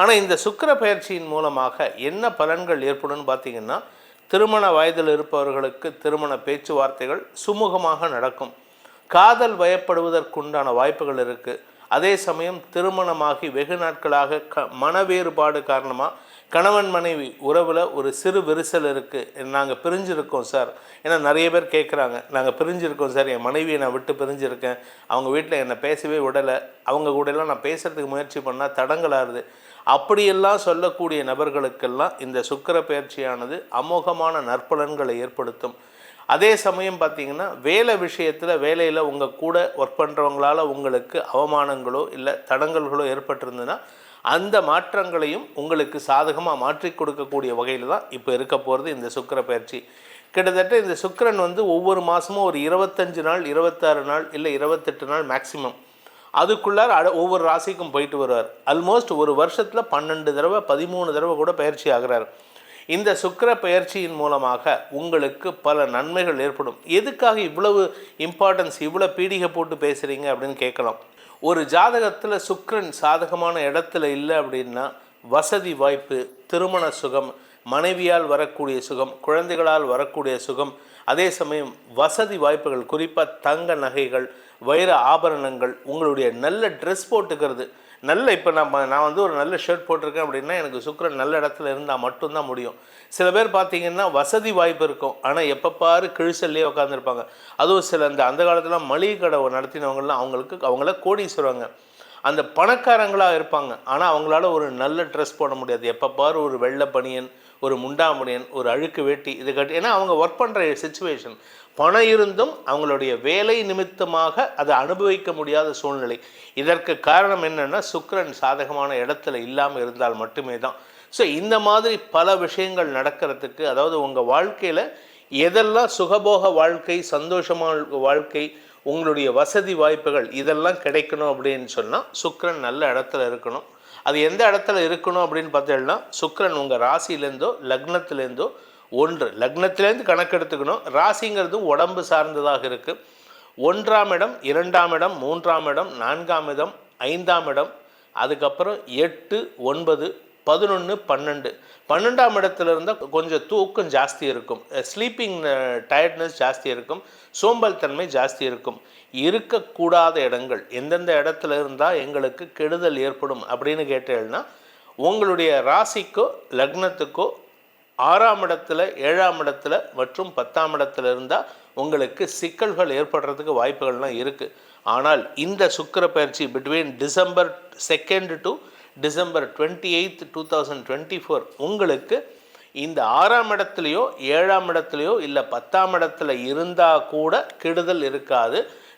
ஆனால் இந்த சுக்கிர பயிற்சியின் மூலமாக என்ன பலன்கள் ஏற்படும்னு பார்த்தீங்கன்னா திருமண வயதில் இருப்பவர்களுக்கு திருமண பேச்சுவார்த்தைகள் சுமூகமாக நடக்கும். காதல் வயப்படுவதற்குண்டான வாய்ப்புகள் இருக்குது அதே சமயம் திருமணமாகி வெகு நாட்களாக க மன வேறுபாடு காரணமாக கணவன் மனைவி உறவில் ஒரு சிறு விரிசல் இருக்குது நாங்கள் பிரிஞ்சிருக்கோம் சார். ஏன்னா நிறைய பேர் கேட்குறாங்க நாங்கள் பிரிஞ்சிருக்கோம் சார். என் மனைவியை நான் விட்டு பிரிஞ்சிருக்கேன். அவங்க வீட்டில் என்னை பேசவே விடலை. அவங்க கூடலாம் நான் பேசுகிறதுக்கு முயற்சி பண்ணால் தடங்கலாகுது அப்படியெல்லாம் சொல்லக்கூடிய நபர்களுக்கெல்லாம் இந்த சுக்கிர பயிற்சியானது அமோகமான நற்பலன்களை ஏற்படுத்தும். அதே சமயம் பார்த்தீங்கன்னா வேலை விஷயத்தில் வேலையில் உங்கள் கூட ஒர்க் பண்ணுறவங்களால உங்களுக்கு அவமானங்களோ இல்லை தடங்கல்களோ ஏற்பட்டிருந்ததுன்னா அந்த மாற்றங்களையும் உங்களுக்கு சாதகமாக மாற்றி கொடுக்கக்கூடிய வகையில் தான் இப்போ இருக்க போகிறது இந்த சுக்கர பயிற்சி. கிட்டத்தட்ட இந்த சுக்கிரன் வந்து ஒவ்வொரு மாதமும் ஒரு இருபத்தஞ்சு நாள் இருபத்தாறு நாள் இல்லை இருபத்தெட்டு நாள் மேக்ஸிமம் அதுக்குள்ளார அட ஒவ்வொரு ராசிக்கும் போயிட்டு வருவார். ஆல்மோஸ்ட் ஒரு வருஷத்தில் பன்னெண்டு தடவை பதிமூணு தடவை கூட பயிற்சி ஆகிறார். இந்த சுக்கர பயிற்சியின் மூலமாக உங்களுக்கு பல நன்மைகள் ஏற்படும். எதுக்காக இவ்வளவு இம்பார்ட்டன்ஸ் இவ்வளோ பீடிகை போட்டு பேசுகிறீங்க அப்படின்னு கேட்கலாம். ஒரு ஜாதகத்தில் சுக்கரன் சாதகமான இடத்துல இல்லை அப்படின்னா வசதி வாய்ப்பு திருமண சுகம் மனைவியால் வரக்கூடிய சுகம் குழந்தைகளால் வரக்கூடிய சுகம் அதே சமயம் வசதி வாய்ப்புகள் குறிப்பாக தங்க நகைகள் வைர ஆபரணங்கள் உங்களுடைய நல்ல ட்ரெஸ் போட்டுக்கிறது. நல்ல இப்போ நம்ம நான் வந்து ஒரு நல்ல ஷர்ட் போட்டிருக்கேன் அப்படின்னா எனக்கு சுக்கரன் நல்ல இடத்துல இருந்தால் மட்டும்தான் முடியும். சில பேர் பார்த்தீங்கன்னா வசதி வாய்ப்பு இருக்கும். ஆனால் எப்போ பாரு கிழிசல்லையே உட்காந்துருப்பாங்க அதுவும் சில இந்த அந்த காலத்தில் மளிகை கடை நடத்தினவங்கலாம் அவங்களுக்கு அவங்கள கோடீஸ்வரங்க. அந்த பணக்காரங்களாக இருப்பாங்க. ஆனால் அவங்களால ஒரு நல்ல ட்ரெஸ் போட முடியாது. எப்போ பாரு ஒரு வெள்ளை பனியன் ஒரு முண்டாமணியன் ஒரு அழுக்கு வேட்டி இது கட்டி ஏன்னா அவங்க ஒர்க் பண்ணுற சுச்சுவேஷன் பணம் இருந்தும் அவங்களுடைய வேலை நிமித்தமாக அதை அனுபவிக்க முடியாத சூழ்நிலை. இதற்கு காரணம் என்னென்னா சுக்கரன் சாதகமான இடத்துல இல்லாமல் இருந்தால் மட்டுமே தான். ஸோ இந்த மாதிரி பல விஷயங்கள் நடக்கிறதுக்கு அதாவது உங்கள் வாழ்க்கையில் எதெல்லாம் சுகபோக வாழ்க்கை சந்தோஷமான வாழ்க்கை உங்களுடைய வசதி வாய்ப்புகள் இதெல்லாம் கிடைக்கணும் அப்படின்னு சொன்னால் சுக்கரன் நல்ல இடத்துல இருக்கணும். அது எந்த இடத்துல இருக்கணும் அப்படின்னு பார்த்தீங்கன்னா சுக்கரன் உங்கள் ராசியிலேருந்தோ லக்னத்துலேருந்தோ ஒன்று லக்னத்திலேருந்து கணக்கெடுத்துக்கணும் ராசிங்கிறது உடம்பு சார்ந்ததாக இருக்குது ஒன்றாம் இடம் இரண்டாம் இடம் மூன்றாம் இடம் நான்காம் இடம் ஐந்தாம் இடம் அதுக்கப்புறம் எட்டு ஒன்பது பதினொன்று பன்னெண்டு. பன்னெண்டாம் இடத்துல இருந்தால் கொஞ்சம் தூக்கம் ஜாஸ்தி இருக்கும். ஸ்லீப்பிங் டயர்ட்னஸ் ஜாஸ்தி இருக்கும். சோம்பல் தன்மை ஜாஸ்தி இருக்கும். இருக்கக்கூடாத இடங்கள் எந்தெந்த இடத்துல இருந்தால் எங்களுக்கு கெடுதல் ஏற்படும் அப்படின்னு கேட்டேன்னா உங்களுடைய ராசிக்கோ லக்னத்துக்கோ ஆறாம் இடத்துல ஏழாம் இடத்துல மற்றும் பத்தாம் இடத்துல இருந்தால் உங்களுக்கு சிக்கல்கள் ஏற்படுறதுக்கு வாய்ப்புகள்லாம் இருக்குது ஆனால் இந்த சுக்கிர பயிற்சி between December second to December twenty eight two thousand twenty four உங்களுக்கு இந்த ஆறாம் இடத்துலையோ ஏழாம் இடத்துலையோ இல்லை பத்தாம் இடத்துல இருந்தால் கூட கெடுதல் இருக்காது.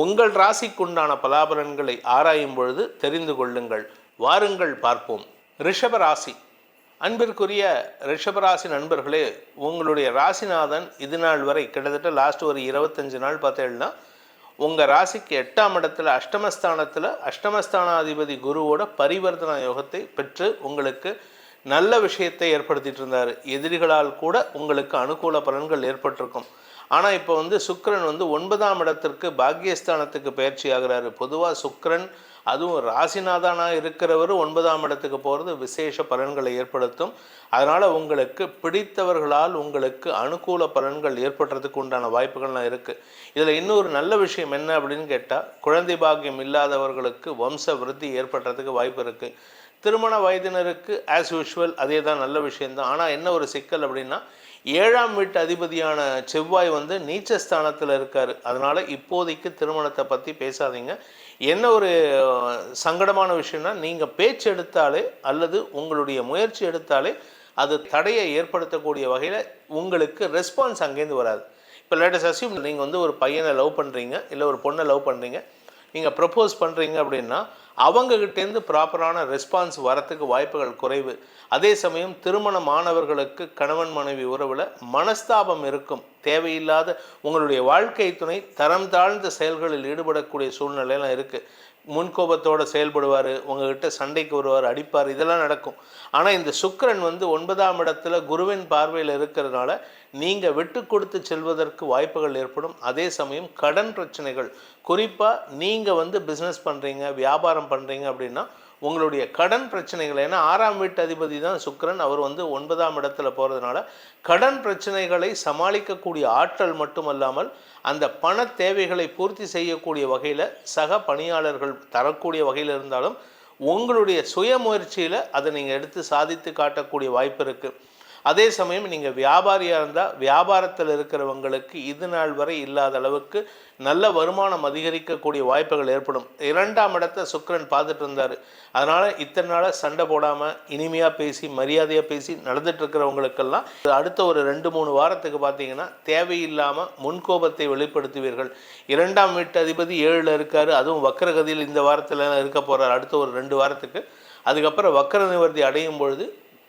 உங்கள் ராசிக்குண்டான பலாபலன்களை ஆராயும் பொழுது தெரிந்து கொள்ளுங்கள். வாருங்கள் பார்ப்போம். ரிஷப ராசி. அன்பிற்குரிய ரிஷபராசி நண்பர்களே உங்களுடைய ராசிநாதன் இது நாள் வரை கிட்டத்தட்ட லாஸ்ட் ஒரு இருபத்தஞ்சு நாள் பார்த்தேன்னா உங்கள் ராசிக்கு எட்டாம் இடத்துல அஷ்டமஸ்தானத்தில் அஷ்டமஸ்தானாதிபதி குருவோட பரிவர்த்தன யோகத்தை பெற்று உங்களுக்கு நல்ல விஷயத்தை ஏற்படுத்திட்டு இருந்தார். எதிரிகளால் கூட உங்களுக்கு அனுகூல பலன்கள் ஏற்பட்டிருக்கும். ஆனால் இப்போ வந்து சுக்கரன் வந்து ஒன்பதாம் இடத்திற்கு பாக்கியஸ்தானத்துக்கு பயிற்சி ஆகிறாரு. பொதுவாக சுக்கரன் அதுவும் ராசிநாதானாக இருக்கிறவர் ஒன்பதாம் இடத்துக்கு போகிறது விசேஷ பலன்களை ஏற்படுத்தும். அதனால் உங்களுக்கு பிடித்தவர்களால் உங்களுக்கு அனுகூல பலன்கள் ஏற்படுறதுக்கு உண்டான வாய்ப்புகள்லாம் இருக்குது இதில் இன்னொரு நல்ல விஷயம் என்ன அப்படின்னு கேட்டால் குழந்தை பாக்கியம் இல்லாதவர்களுக்கு வம்ச விருத்தி ஏற்படுறதுக்கு வாய்ப்பு இருக்குது திருமண வயதினருக்கு ஆஸ் யூஷுவல் அதே தான் நல்ல விஷயம்தான். ஆனால் என்ன ஒரு சிக்கல் அப்படின்னா ஏழாம் வீட்டு அதிபதியான செவ்வாய் வந்து நீச்சஸ்தானத்தில் இருக்கார். அதனால் இப்போதைக்கு திருமணத்தை பற்றி பேசாதீங்க. என்ன ஒரு சங்கடமான விஷயம்னா நீங்கள் பேச்சு எடுத்தாலே அல்லது உங்களுடைய முயற்சி எடுத்தாலே அது தடையை ஏற்படுத்தக்கூடிய வகையில் உங்களுக்கு ரெஸ்பான்ஸ் அங்கேருந்து வராது. இப்போ லேட்டஸ்ட் அசியூம் நீங்கள் வந்து ஒரு பையனை லவ் பண்ணுறீங்க இல்லை ஒரு பொண்ணை லவ் பண்ணுறீங்க நீங்கள் ப்ரப்போஸ் பண்ணுறீங்க அப்படின்னா அவங்ககிட்டேருந்து ப்ராப்பரான ரெஸ்பான்ஸ் வரத்துக்கு வாய்ப்புகள் குறைவு. அதே சமயம் திருமணமானவர்களுக்கு கணவன் மனைவி உறவில் மனஸ்தாபம் இருக்கும். தேவையில்லாத உங்களுடைய வாழ்க்கை துணை தரம் தாழ்ந்த செயல்களில் ஈடுபடக்கூடிய சூழ்நிலையெல்லாம் இருக்குது முன்கோபத்தோடு செயல்படுவார் உங்ககிட்ட சண்டைக்கு வருவார் அடிப்பார் இதெல்லாம் நடக்கும். ஆனால் இந்த சுக்கிரன் வந்து ஒன்பதாம் இடத்துல குருவின் பார்வையில் இருக்கிறதுனால நீங்கள் விட்டு கொடுத்து செல்வதற்கு வாய்ப்புகள் ஏற்படும். அதே சமயம் கடன் பிரச்சனைகள். குறிப்பாக நீங்கள் வந்து பிஸ்னஸ் பண்ணுறீங்க வியாபாரம் பண்ணுறீங்க அப்படின்னா உங்களுடைய கடன் பிரச்சனைகள் ஏன்னா ஆறாம் வீட்டு அதிபதி தான் சுக்கரன் அவர் வந்து ஒன்பதாம் இடத்துல போகிறதுனால கடன் பிரச்சனைகளை சமாளிக்கக்கூடிய ஆற்றல் மட்டுமல்லாமல் அந்த பண தேவைகளை பூர்த்தி செய்யக்கூடிய வகையில் சக பணியாளர்கள் தரக்கூடிய வகையில் இருந்தாலும் உங்களுடைய சுய முயற்சியில் அதை நீங்கள் எடுத்து சாதித்து காட்டக்கூடிய வாய்ப்பு இருக்குது அதே சமயம் நீங்கள் வியாபாரியாக இருந்தால் வியாபாரத்தில் இருக்கிறவங்களுக்கு இது நாள் வரை இல்லாத அளவுக்கு நல்ல வருமானம் அதிகரிக்கக்கூடிய வாய்ப்புகள் ஏற்படும். இரண்டாம் இடத்த சுக்கரன் பார்த்துட்டு இருந்தார். அதனால் இத்தனை நாளாக சண்டை போடாமல் இனிமையாக பேசி மரியாதையாக பேசி நடந்துட்டு இருக்கிறவங்களுக்கெல்லாம் அடுத்த ஒரு ரெண்டு மூணு வாரத்துக்கு பார்த்தீங்கன்னா தேவையில்லாமல் முன்கோபத்தை வெளிப்படுத்துவீர்கள். இரண்டாம் வீட்டு அதிபதி ஏழில் இருக்கார். அதுவும் வக்கரகதியில் இந்த வாரத்தில் இருக்க போகிறார் அடுத்த ஒரு ரெண்டு வாரத்துக்கு. அதுக்கப்புறம் வக்கர நிவர்த்தி அடையும் பொழுது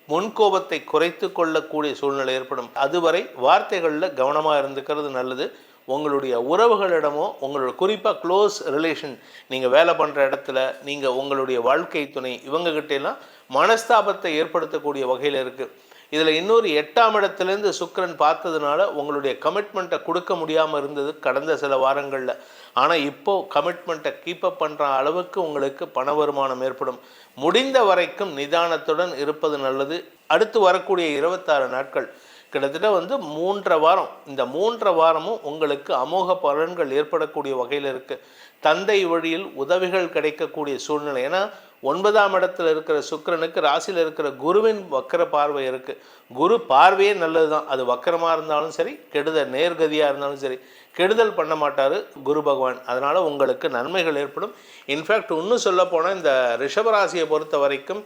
முன்கோபத்தை குறைத்து கொள்ளக்கூடிய சூழ்நிலை ஏற்படும். அதுவரை வார்த்தைகளில் கவனமாக இருந்துக்கிறது நல்லது. உங்களுடைய உறவுகளிடமோ உங்களோட குறிப்பாக க்ளோஸ் ரிலேஷன் நீங்கள் வேலை பண்ணுற இடத்துல நீங்கள் உங்களுடைய வாழ்க்கை துணை இவங்ககிட்டெல்லாம் மனஸ்தாபத்தை ஏற்படுத்தக்கூடிய வகையில் இருக்குது இதில் இன்னொரு எட்டாம் இடத்துலேருந்து சுக்கரன் பார்த்ததுனால உங்களுடைய கமிட்மெண்ட்டை கொடுக்க முடியாமல் இருந்தது கடந்த சில வாரங்களில். ஆனால் இப்போது கமிட்மெண்ட்டை கீப்பப் பண்ணுற அளவுக்கு உங்களுக்கு பண வருமானம் ஏற்படும். முடிந்த வரைக்கும் நிதானத்துடன் இருப்பது நல்லது. அடுத்து வரக்கூடிய இருபத்தாறு நாட்கள் கிட்டத்தட்ட வந்து மூன்றரை வாரம். இந்த மூன்றரை வாரமும் உங்களுக்கு அமோக பலன்கள் ஏற்படக்கூடிய வகையில் இருக்குது தந்தை வழியில் உதவிகள் கிடைக்கக்கூடிய சூழ்நிலை. ஏன்னா ஒன்பதாம் இடத்துல இருக்கிற சுக்கிரனுக்கு ராசியில் இருக்கிற குருவின் வக்கர பார்வை இருக்குது குரு பார்வையே நல்லது தான் அது வக்கரமாக இருந்தாலும் சரி கெடுதல் நேர்கதியாக இருந்தாலும் சரி கெடுதல் பண்ண மாட்டார் குரு பகவான். அதனால் உங்களுக்கு நன்மைகள் ஏற்படும். இன்ஃபேக்ட் இன்னும் சொல்ல போனால் இந்த ரிஷபராசியை பொறுத்த வரைக்கும்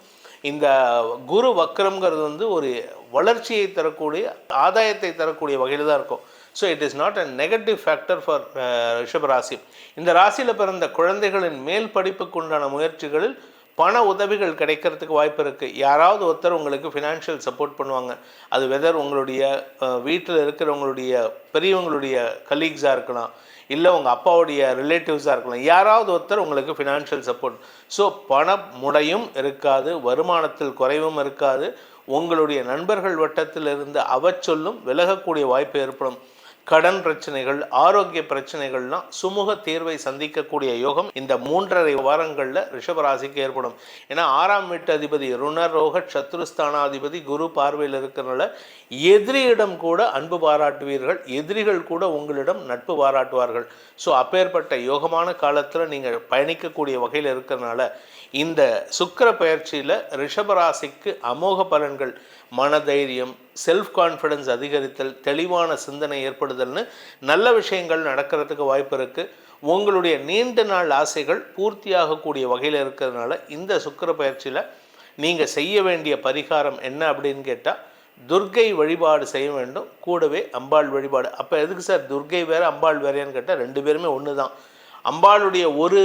இந்த குரு வக்ரம்ங்கிறது வந்து ஒரு வளர்ச்சியை தரக்கூடிய ஆதாயத்தை தரக்கூடிய வகையில் தான் இருக்கும். So it is not a negative factor for ரிஷபராசி. இந்த ராசியில் பிறந்த குழந்தைகளின் மேல் படிப்புக்கு உண்டான முயற்சிகளில் பண உதவிகள் கிடைக்கிறதுக்கு வாய்ப்பு இருக்குது யாராவது ஒருத்தர் உங்களுக்கு ஃபினான்ஷியல் சப்போர்ட் பண்ணுவாங்க. அது வெதர் உங்களுடைய வீட்டில் இருக்கிறவங்களுடைய பெரியவங்களுடைய கலீக்ஸாக இருக்கலாம். இல்லை உங்கள் அப்பாவுடைய ரிலேட்டிவ்ஸாக இருக்கலாம். யாராவது ஒருத்தர் உங்களுக்கு ஃபினான்ஷியல் சப்போர்ட் ஸோ பண முடையும் இருக்காது வருமானத்தில் குறைவும் இருக்காது. உங்களுடைய நண்பர்கள் வட்டத்தில் இருந்து அவச்சொல்லும் விலகக்கூடிய வாய்ப்பு ஏற்படும். கடன் பிரச்சனைகள் ஆரோக்கிய பிரச்சனைகள்லாம் சுமூக தீர்வை சந்திக்கக்கூடிய யோகம் இந்த மூன்றரை வாரங்களில் ரிஷபராசிக்கு ஏற்படும். ஏன்னா ஆறாம் வீட்டு அதிபதி ருணரோக சத்ருஸ்தானாதிபதி குரு பார்வையில் இருக்கிறனால எதிரியிடம் கூட அன்பு பாராட்டுவீர்கள். எதிரிகள் கூட உங்களிடம் நட்பு பாராட்டுவார்கள். ஸோ அப்பேற்பட்ட யோகமான காலத்தில் நீங்கள் பயணிக்கக்கூடிய வகையில் இருக்கிறனால இந்த சுக்கிர பயிற்சியில் ரிஷபராசிக்கு அமோக பலன்கள் மனதைரியம் செல்ஃப் கான்ஃபிடன்ஸ் அதிகரித்தல் தெளிவான சிந்தனை ஏற்படுதல்னு நல்ல விஷயங்கள் நடக்கிறதுக்கு வாய்ப்பு இருக்குது உங்களுடைய நீண்ட நாள் ஆசைகள் பூர்த்தியாகக்கூடிய வகையில் இருக்கிறதுனால இந்த சுக்கிர பயிற்சியில் நீங்கள் செய்ய வேண்டிய பரிகாரம் என்ன அப்படின்னு கேட்டால் துர்க்கை வழிபாடு செய்ய வேண்டும். கூடவே அம்பாள் வழிபாடு. அப்போ எதுக்கு சார்? துர்க்கை வேறு அம்பாள் வேறையான்னு கேட்டால் ரெண்டு பேருமே ஒன்று தான் அம்பாளுடைய ஒரு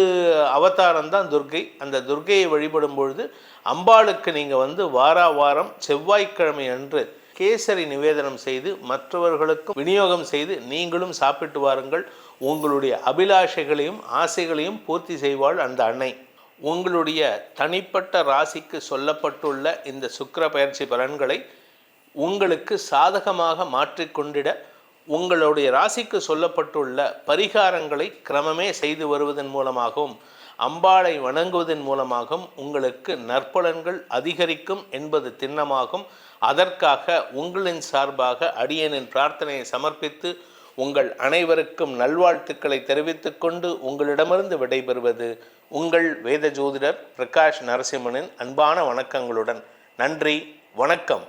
அவதாரம் தான் துர்க்கை. அந்த துர்க்கையை வழிபடும் பொழுது அம்பாளுக்கு நீங்கள் வந்து வாரா வாரம் செவ்வாய்க்கிழமை அன்று கேசரி நிவேதனம் செய்து மற்றவர்களுக்கும் விநியோகம் செய்து நீங்களும் சாப்பிட்டு வாருங்கள். உங்களுடைய அபிலாஷைகளையும் ஆசைகளையும் பூர்த்தி செய்வாள் அந்த அன்னை. உங்களுடைய தனிப்பட்ட ராசிக்கு சொல்லப்பட்டுள்ள இந்த சுக்கர பயிற்சி பலன்களை உங்களுக்கு சாதகமாக மாற்றிக்கொண்டிட உங்களுடைய ராசிக்கு சொல்லப்பட்டுள்ள பரிகாரங்களை கிரமமே செய்து வருவதன் மூலமாகவும் அம்பாளை வணங்குவதன் மூலமாகவும் உங்களுக்கு நற்பலன்கள் அதிகரிக்கும் என்பது திண்ணமாகும். அதற்காக உங்களின் சார்பாக அடியனின் பிரார்த்தனையை சமர்ப்பித்து உங்கள் அனைவருக்கும் நல்வாழ்த்துக்களை தெரிவித்துக் கொண்டு உங்களிடமிருந்து விடைபெறுவது உங்கள் வேத ஜோதிடர் பிரகாஷ் நரசிம்மனின் அன்பான வணக்கங்களுடன். நன்றி வணக்கம்.